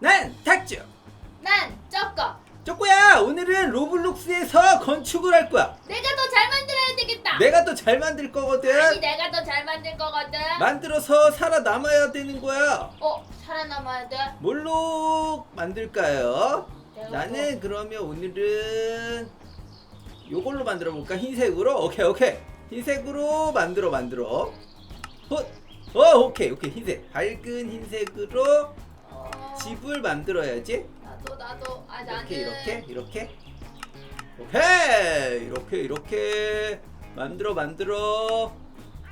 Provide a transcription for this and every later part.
난 탁주 난 쪼꼬. 쪼꼬야 오늘은 로블록스에서 건축을 할 거야 내가 더 잘 만들어야 되겠다. 내가 또 잘 만들 거거든 아니 내가 더 잘 만들 거거든. 만들어서 살아남아야 되는 거야 어 살아남아야 돼. 뭘로 만들까요? 내가 나는 그러면 오늘은 요걸로 만들어 볼까? 흰색으로? 오케이 오케이 흰색으로 만들어 만들어 헛! 어 오케이 오케이 흰색 밝은 흰색으로 어, 집을 만들어야지? 나도 나도. 아 나는 이렇게 이렇게 이렇게? 오케이! 이렇게 이렇게. 만들어 만들어.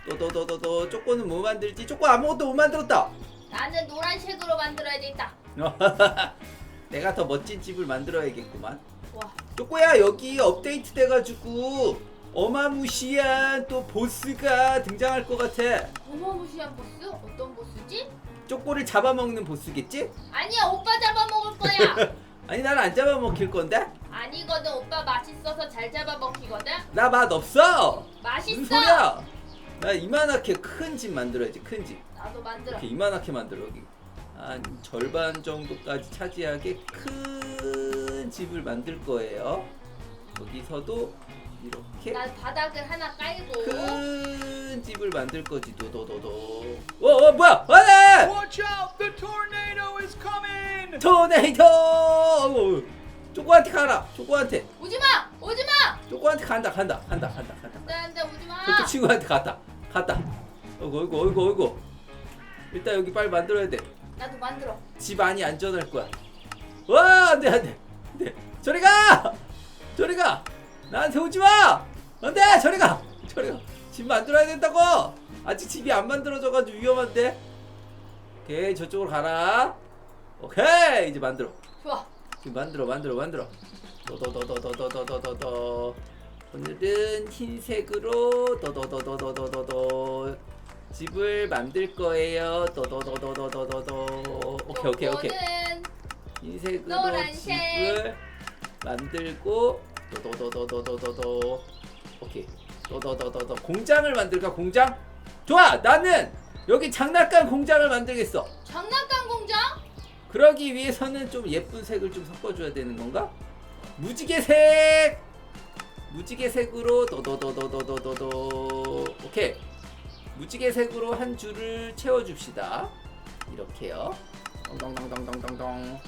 또또또또또. 쪼꼬는 뭐 만들지? 쪼꼬 아무것도 못 만들었다. 나는 노란색으로 만들어야 되겠다. 내가 더 멋진 집을 만들어야겠구만. 와. 쪼꼬야 여기 업데이트 돼가지고 어마무시한 또 보스가 등장할 것 같아. 어마무시한 보스? 어떤 보스지? 쪼꼬를 잡아먹는 보스겠지? 아니야 오빠 잡아먹을 거야. 아니 난안 잡아먹힐 건데? 아니거든 오빠 맛있어서 잘 잡아먹히거든. 나 맛 없어 무슨 맛있어. 소리야 나 이만하게 큰 집 만들어야지 큰 집 나도 만들어. 이렇게 이만하게 만들어 여기 한 절반 정도까지 차지하게 큰 집을 만들 거예요 여기서도 이렇게 난 바닥을 하나 깔고. 큰 집을 만들 거지 도도도도 어, 어 뭐야 안돼 Watch out! The tornado is coming! 토네이토 어, 쪼꼬한테 가라 쪼꼬한테 오지마 오지마. 쪼꼬한테 간다 간다 간다 간다 간다 안돼 안돼 오지마. 저쪽 친구한테 갔다 갔다 어이구 어이구 어이구 어이구 일단 여기 빨리 만들어야 돼 나도 만들어. 집 안이 안전할 거야. 와, 안돼, 안돼, 안돼. 저리 가, 저리 가. 나한테 오지 마. 안돼, 저리 가, 저리 가. 집 만들어야 된다고. 아직 집이 안 만들어져가지고 위험한데. 오케이, 저쪽으로 가라. 오케이, 이제 만들어. 좋아. 지금 만들어, 만들어, 만들어. 도도도도도도도도도도. 오늘은 흰색으로 도도도도도도도도. 집을 만들 거예요. 도도도도도도도도. 오케이, 오케이, 오케이. 요거는 흰색으로 노란색. 집을 만들고 더더더더더더더 오케이 더더더더더 공장을 만들까 공장? 좋아 나는 여기 장난감 공장을 만들겠어 장난감 공장? 그러기 위해서는 좀 예쁜 색을 좀 섞어줘야 되는 건가? 무지개색 무지개색으로 더더더더더더더 오케이 무지개색으로 한 줄을 채워줍시다 이렇게요 덩덩덩덩덩덩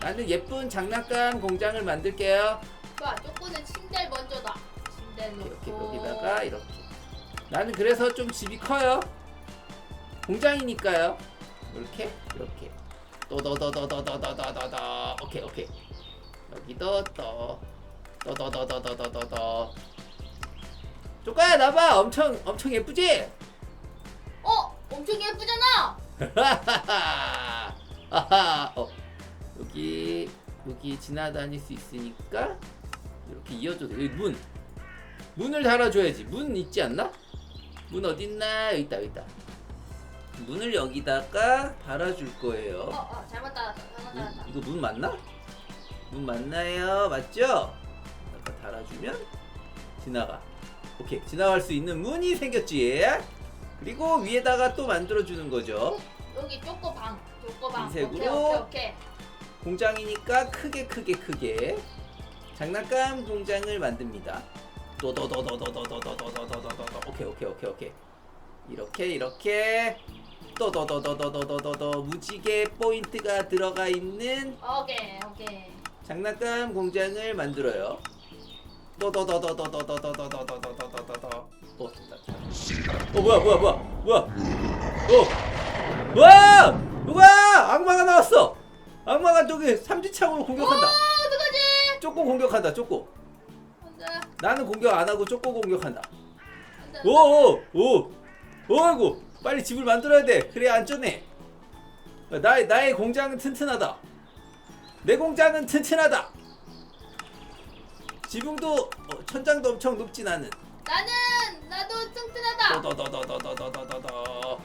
나는 예쁜 장난감 공장을 만들게요 좋아. 쪼꼬는 침대 먼저다. 침대 이렇게 놓고. 여기다가 이렇게 나는 그래서 좀 집이 커요 공장이니까요 이렇게 이렇게 또더더더더더더더더 오케이 오케이 여기도 또 또더더더더더더 쪼까야 나봐 엄청 엄청 예쁘지? 어 엄청 예쁘잖아. 아하 어 여기 여기 지나다닐 수 있으니까 이렇게 이어줘 여기 문 문을 달아줘야지 문 있지 않나? 문 어딨나 여기 있다 여기 있다 문을 여기다가 달아줄 거예요 어 어 잘못 따랐다. 잘못 문, 따랐다. 이거 문 맞나? 문 맞나요? 맞죠? 아까 달아주면 지나가 오케이 지나갈 수 있는 문이 생겼지 그리고 위에다가 또 만들어주는 거죠 여기 쪼꼬 방. 쪼꼬 방. 흰색으로. 오케이 오케이. 공장이니까 크게 크게 크게 장난감 공장을 만듭니다. 또더더더더더더더더더더더 오케이 오케이 오케이 오케이 이렇게 이렇게 또더더더더더더더 무지개 포인트가 들어가 있는 오케이 오케이. 장난감 공장을 만들어요. 또더더더더더더더더더더더더더 어. 어 뭐야 뭐야 뭐야 뭐야 어 와! 누가 악마가 나왔어! 악마가 저기 삼지창으로 공격한다. 쪼꼬 공격한다. 쪼꼬. 안돼 나는 공격 안 하고 쪼꼬 공격한다. 안돼. 오오 오. 어이구 빨리 집을 만들어야 돼. 그래 안전해. 나의 나의 공장은 튼튼하다. 내 공장은 튼튼하다. 지붕도 어, 천장도 엄청 높진 않은. 나는 나도 튼튼하다. 더더더더더더더더더.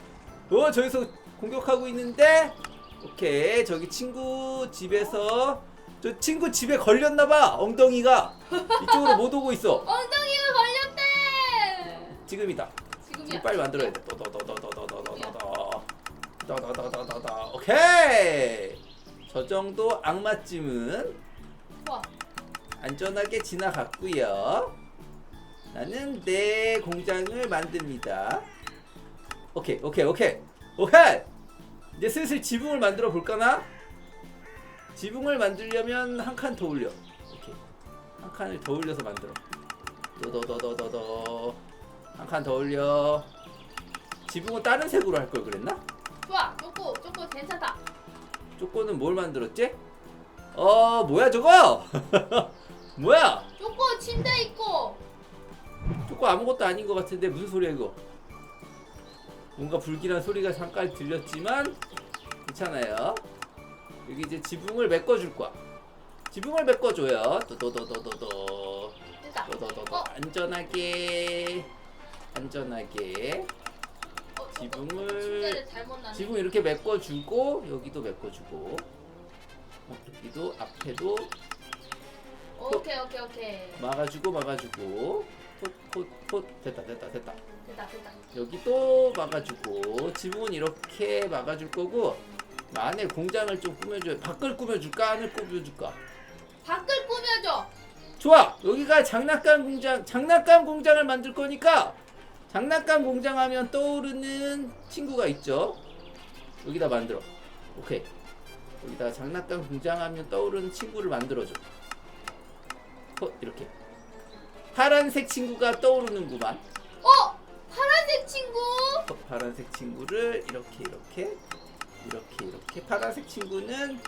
어 저기서 공격하고 있는데 오케이 저기 친구 집에서 저 친구 집에 걸렸나봐 엉덩이가 이쪽으로 못 오고 있어 엉덩이가 걸렸대. 지금이다 지금이야. 지금 빨리 만들어야 돼 더더더더더더더더더 더더더더더더 오케이 저 정도 악마쯤은 좋아. 안전하게 지나갔고요. 나는 내 공장을 만듭니다. 오케이, 오케이, 오케이, 오케이. 이제 슬슬 지붕을 만들어 볼까나? 지붕을 만들려면 한 칸 더 올려. 오케이, 한 칸을 더 올려서 만들어. 더더더더더더 한 칸 더 올려. 지붕은 다른 색으로 할 걸 그랬나? 좋아. 쪼꼬 쪼꼬 괜찮다. 쪼꼬는 뭘 만들었지? 어, 뭐야 저거? 뭐야? 쪼꼬 침대 있고. 조금 아무것도 아닌 것 같은데 무슨 소리야 이거? 뭔가 불길한 소리가 잠깐 들렸지만 괜찮아요. 여기 이제 지붕을 메꿔줄 거야. 지붕을 메꿔줘요. 도도도도도도. 도도도도 어? 안전하게 안전하게 어, 지붕을-. 지붕 이렇게 메꿔주고 여기도 메꿔주고 어, 여기도 앞에도 오케이 오케이 오케이. 막아주고 막아주고 콧콧콧 됐다 됐다 됐다. 됐다 됐다. 여기 또 막아주고 지붕은 이렇게 막아줄 거고 안에 공장을 좀 꾸며줘 밖을 꾸며줄까? 안을 꾸며줄까? 밖을 꾸며줘. 좋아. 여기가 장난감 공장 장난감 공장을 만들 거니까 장난감 공장 하면 떠오르는 친구가 있죠. 여기다 만들어. 오케이. 여기다 장난감 공장 하면 떠오르는 친구를 만들어줘. 어 이렇게. 파란색 친구가 떠오르는구만. 어? 파란색 친구. 어, 파란색 친구를 이렇게 이렇게 이렇게 이렇게 파란색 친구는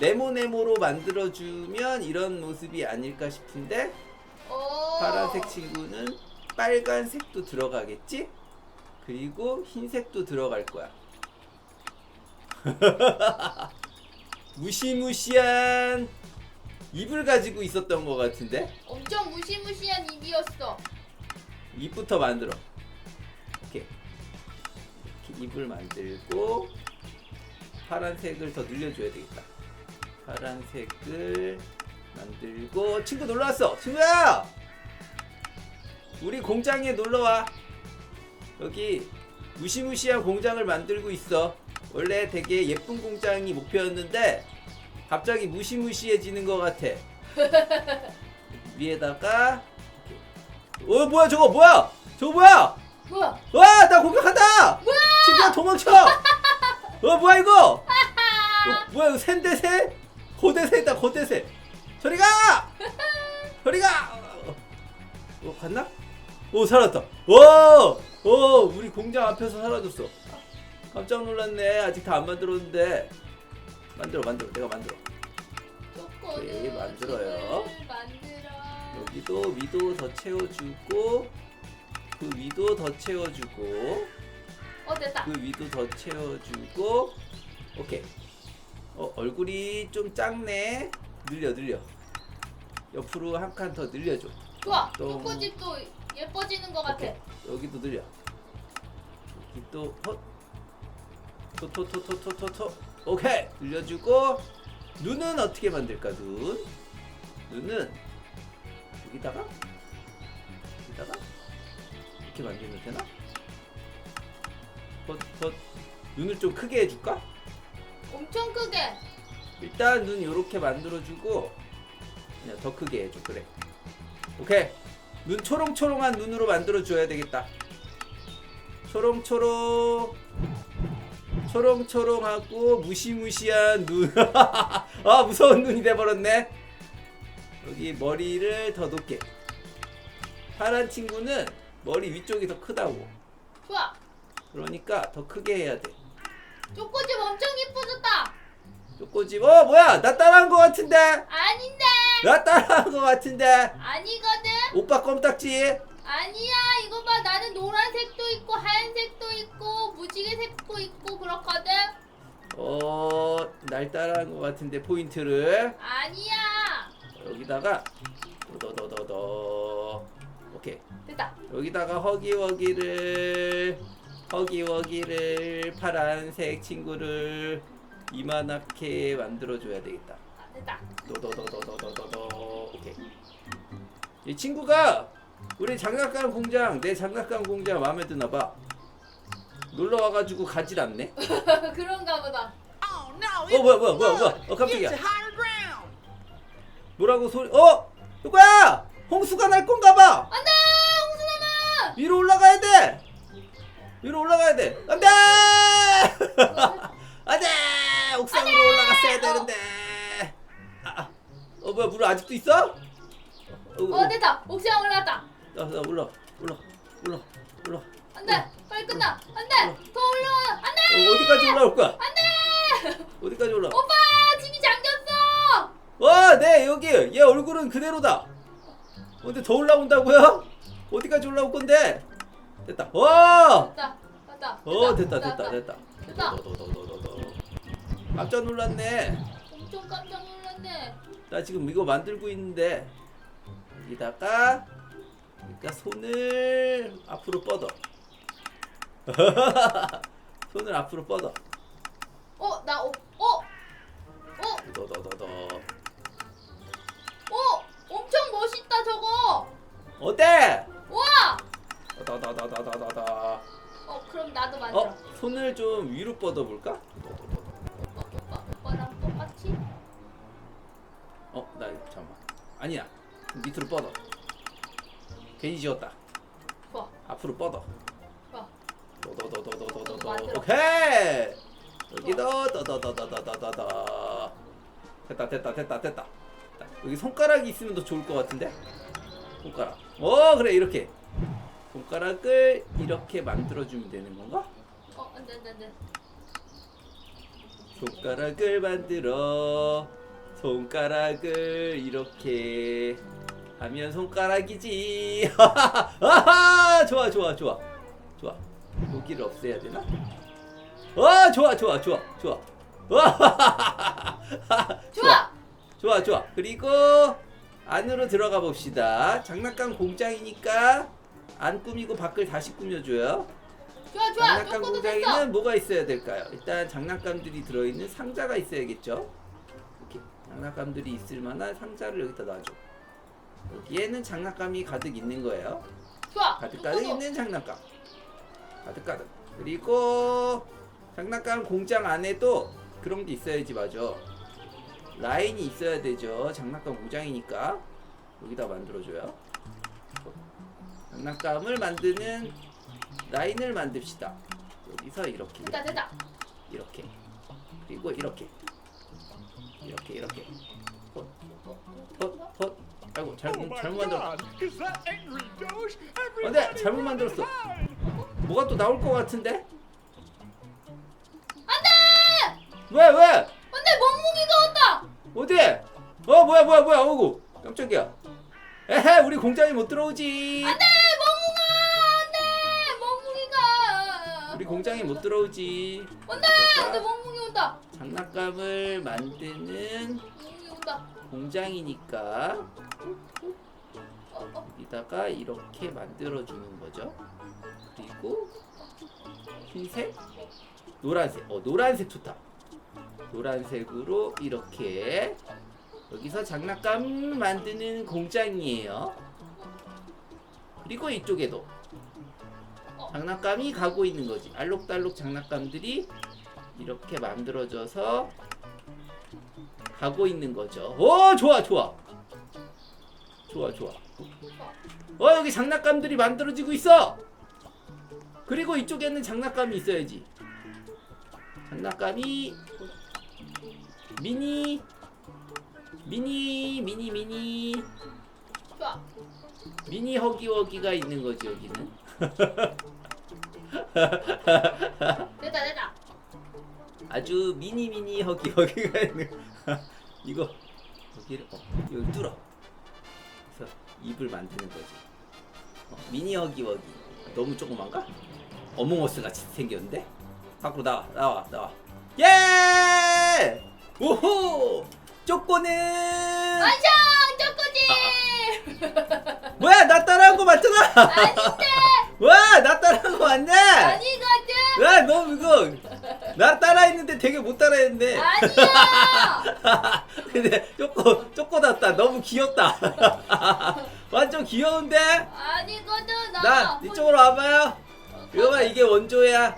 네모네모로 만들어주면 이런 모습이 아닐까 싶은데 오. 파란색 친구는 빨간색도 들어가겠지? 그리고 흰색도 들어갈 거야. 무시무시한 입을 가지고 있었던 것 같은데 엄청 무시무시한 입이었어. 입부터 만들어. 이렇게. 이렇게 입을 만들고 파란색을 더 늘려줘야 되겠다. 파란색을 만들고 친구 놀러 왔어. 친구야. 우리 공장에 놀러 와. 여기 무시무시한 공장을 만들고 있어. 원래 되게 예쁜 공장이 목표였는데 갑자기 무시무시해지는 것 같아. 위에다가. 어 뭐야 저거 뭐야? 저거 뭐야? 뭐야? 와 나 공격한다! 친구야 도망쳐! 어 뭐야 이거? 어, 뭐야 이거 샌데 새? 거대 새다 거대 새. 저리 가! 저리 가! 어, 어 갔나? 오 살았다. 오! 오 우리 공장 앞에서 사라졌어. 깜짝 놀랐네. 아직 다 안 만들었는데. 만들어 만들어 내가 만들어. 초코는 네, 만들어요. 집을 만들어. 여기도 위도 더 채워주고 그 위도 더 채워주고 어 됐다. 그 위도 더 채워주고 오케이. 어 얼굴이 좀 작네. 늘려 늘려. 옆으로 한 칸 더 늘려줘. 좋아. 또- 초코집도 예뻐지는 것 같아. 오케이. 여기도 늘려. 여기 또 헛. 토토토토토토토 오케이. 늘려주고 눈은 어떻게 만들까 눈? 눈은 여기다가? 여기다가? 이렇게 만들면 되나 헛헛 눈을 좀 크게 해줄까? 엄청 크게. 일단 눈 이렇게 만들어주고 그냥 더 크게 해줘 그래. 오케이. 눈 초롱초롱한 눈으로 만들어줘야 되겠다. 초롱초롱. 초롱초롱하고 무시무시한 눈 아 무서운 눈이 돼버렸네. 여기 머리를 더 높게. 파란 친구는 머리 위쪽이 더 크다고. 좋아. 그러니까 더 크게 해야 돼 초코집 엄청 예뻐졌다. 쪼꼬집 어 뭐야 나 따라한 거 같은데 아닌데. 나 따라한 거 같은데 아니거든. 오빠 껌딱지 아니야. 이거 봐. 나는 노란색도 있고 하얀색도 있고 무지개색도 있고 그렇거든. 어 날 따라한 거 같은데 포인트를 아니야. 여기다가 더더더더 오케이 됐다. 여기다가 허기워기를 허기워기를 파란색 친구를 이만하게 만들어줘야 되겠다. 아, 됐다. 더더더더더더더 오케이. 이 친구가 우리 장난감 공장 내 장난감 공장 마음에 드나 봐. 놀러 와가지고 가질 않네? 그런가 보다. Oh no, 어 뭐야 뭐야 뭐야 뭐야. 어 깜짝이야. 뭐라고 소리 어? 누구야? 홍수가 날 건가 봐. 안돼 홍수나마. 위로 올라가야 돼 위로 올라가야 돼. 안 돼 안 돼! 옥상으로 올라갔어야 되는데. 아, 아. 어 뭐야 물 아직도 있어? 어, 어. 됐다. 옥상 올라왔다. 나, 나 올라 올라 올라 올라. 안 돼. 빨리 끝나. 안 돼. 더 올라와. 안 돼! 어, 어디까지 올라올 거야? 안 돼. 어디까지 올라 오빠 집이 잠겼어. 와 네 여기. 얘 얼굴은 그대로다. 어, 근데 더 올라온다고요? 어디까지 올라올 건데 됐다. 와 됐다. 됐다. 어 됐다. 됐다 됐다. 됐다. 더더더더더더 깜짝 놀랐네. 엄청 깜짝 놀랐네. 나 지금 이거 만들고 있는데 여기다가 그러니까 손을 앞으로 뻗어. 손을 앞으로 뻗어. 어, 나 어, 어, 어, 더더더더 어, 엄청 멋있다 저거. 어때? 와, 더더더더더더 어, 그럼 나도 만들어. 어 손을 좀 위로 뻗어 볼까 어, 오빠, 오빠랑 똑같이. 어나 잠깐만 아니야 밑으로 뻗어 괜히 지웠다 좋아, 앞으로 뻗어 좋아. 만들어. 오케이 여기도 더더더더더더더 됐다 됐다 됐다 됐다 자, 여기 손가락이 있으면 더 좋을 것 같은데 손가락 어 그래 이렇게 손가락을 이렇게 만들어주면 되는 건가? 어, 안 돼, 안 돼, 안돼. 손가락을 만들어 손가락을 이렇게 하면 손가락이지 아하 좋아 좋아 좋아 좋아 여기를 없애야 되나? 와 좋아 좋아 좋아 좋아 와 좋아. 좋아 좋아 그리고 안으로 들어가 봅시다 장난감 공장이니까 안 꾸미고 밖을 다시 꾸며줘요 좋아, 좋아. 장난감 됐어. 공장에는 뭐가 있어야 될까요? 일단 장난감들이 들어있는 상자가 있어야겠죠. 이렇게 장난감들이 있을 만한 상자를 여기다 놔줘. 여기에는 장난감이 가득 있는 거예요. 좋아. 가득 가득. 있는 장난감. 가득 가득. 그리고 장난감 공장 안에도 그런 게 있어야지 맞아. 라인이 있어야 되죠. 장난감 공장이니까 여기다 만들어줘요. 장난감을 만드는 라인을 만듭시다. 여기서 이렇게 됐다, 됐다. 이렇게 그리고 이렇게 이렇게 이렇게 헛헛헛 아이고 Oh 잘못 my 잘못 만들었 God! Is that angry Doge? 근데 Everybody 잘못 run and 만들었어. 뭐가 또 나올 것 같은데 안돼, 왜 왜? 안돼, 멍멍이가 왔다. 어디? 어 뭐야 뭐야 뭐야 어구 깜짝이야 에헤 우리 공장에 못 들어오지 안돼, 들어오지 안돼, 안돼, 멍멍이 온다. 장난감을 만드는 멍멍이 온다. 공장이니까 어, 어, 여기다가 이렇게 만들어 주는 거죠. 그리고 흰색, 노란색. 어, 노란색 좋다. 노란색으로 이렇게 여기서 장난감 만드는 공장이에요. 그리고 이쪽에도 장난감이 가고 있는 거지. 알록달록 장난감들이 이렇게 만들어져서 가고 있는 거죠. 오, 좋아, 좋아. 좋아, 좋아. 어 여기 장난감들이 만들어지고 있어. 그리고 이쪽에는 장난감이 있어야지. 장난감이 미니 미니 미니 미니. 미니 허기허기가 있는 거지 여기는. 됐다, 됐다. 아주 미니 미니 허기 허기가 있는 이거 여기를 어, 여기 뚫어. 그래서 입을 만드는 거지. 어, 미니 허기 허기 너무 조그만가? 어몽어스 같이 생겼는데? 밖으로 나와 나와 나와. 예! 오호! 쪼꼬는 완성, 쪼꼬지. 뭐야 나 따라한 거 맞잖아. 아닌데, 와 나 따라한 거 맞네. 아니거든. 야, 너 이거 나 따라했는데 되게 못 따라했는데. 아니야. 근데 쪼꼬 쪼꼬 났다. 너무 귀엽다. 완전 귀여운데? 아니거든. 나. 나 이쪽으로 와봐요. 이거 봐 이게 원조야.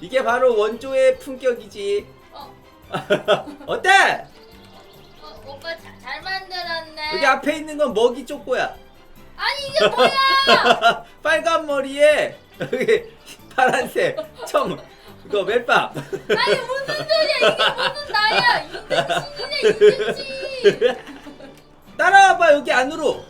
이게 바로 원조의 품격이지. 어, 어때? 어, 오빠 자, 잘 만들었네. 여기 앞에 있는 건 먹이 쪼꼬야. 아니 이게 뭐야? 빨간 머리에 여기 파란색 청 이거 멜빵. 아니 무슨 소리야? 이게 무슨 나야? 이등신이네 이등신. 따라와봐 여기 안으로.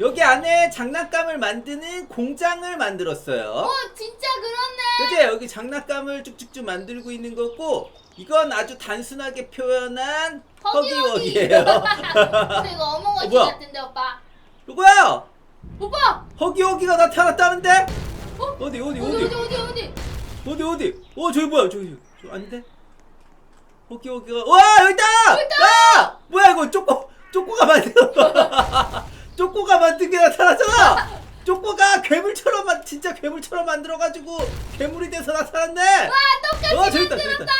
여기 안에 장난감을 만드는 공장을 만들었어요. 어 진짜 그렇네. 그제 여기 장난감을 쭉쭉쭉 만들고 있는 거고 이건 아주 단순하게 표현한 허기허기. 허기허기예요. 이거 어몽어시 어, 뭐야? 같은데 오빠. 누구야? 오빠. 허기 허기가 나타났다는데? 어? 어디 어디 어디 어디 어디 어디 어디? 어디? 어 저기 뭐야 저기 저 아닌데? 허기 허기가 와 여기 있다! 여기 있다! 와 뭐야 이거 쪼꼬 쪼꼬가 만든 쪼꼬가 만든 게 나타났잖아. 쪼꼬가 괴물처럼 만 진짜 괴물처럼 만들어가지고 괴물이 돼서 나타났네. 와 똑같이 와 저기 있다 저기 만들었다.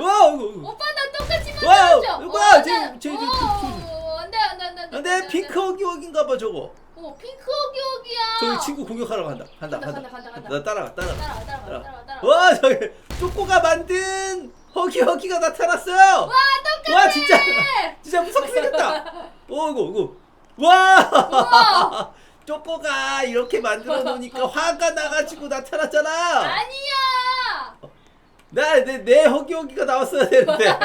와 이거 이거. 오빠 나 똑같이 만들었죠? 이거 어, 봐, 안 돼. 쟤, 쟤, 쟤, 쟤, 오, 안돼 안돼 안돼 안돼. 근데 핑크 허기 허기인가 봐 저거. 오 핑크 허기허기야. 저기 친구 공격하러 간다. 간다 간다, 간다. 간다, 간다. 나 따라가 따라가. 따라와 따라와 따라와. 와 저기 쪼꼬가 만든 허기 허기가 나타났어요. 와 똑같아. 와 진짜 진짜 무섭게 생겼다. 오 이거 이거 와 우와. 쪼꼬가 이렇게 만들어 놓으니까 화가 나가지고 나타났잖아. 아니야. 나내 내 허기 허기가 나왔어야 되는데.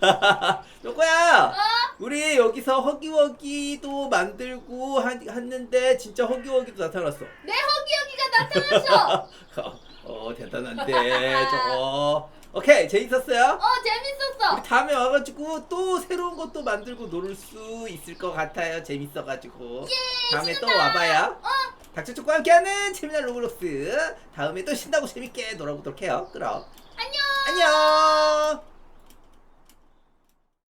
쪼꼬야. 어? 우리 여기서 허기허기도 만들고 하, 했는데 진짜 허기허기도 나타났어. 내 허기허기가 나타났어. 어 대단한데 저거. 오케이 재밌었어요? 어 재밌었어. 우리 다음에 와가지고 또 새로운 것도 만들고 놀 수 있을 것 같아요. 재밌어가지고. 예, 다음에 또 신난다. 와봐요. 어? 닥쳐초과 함께하는 재미난 로블록스. 다음에 또 신나고 재밌게 놀아보도록 해요. 그럼 안녕. 안녕.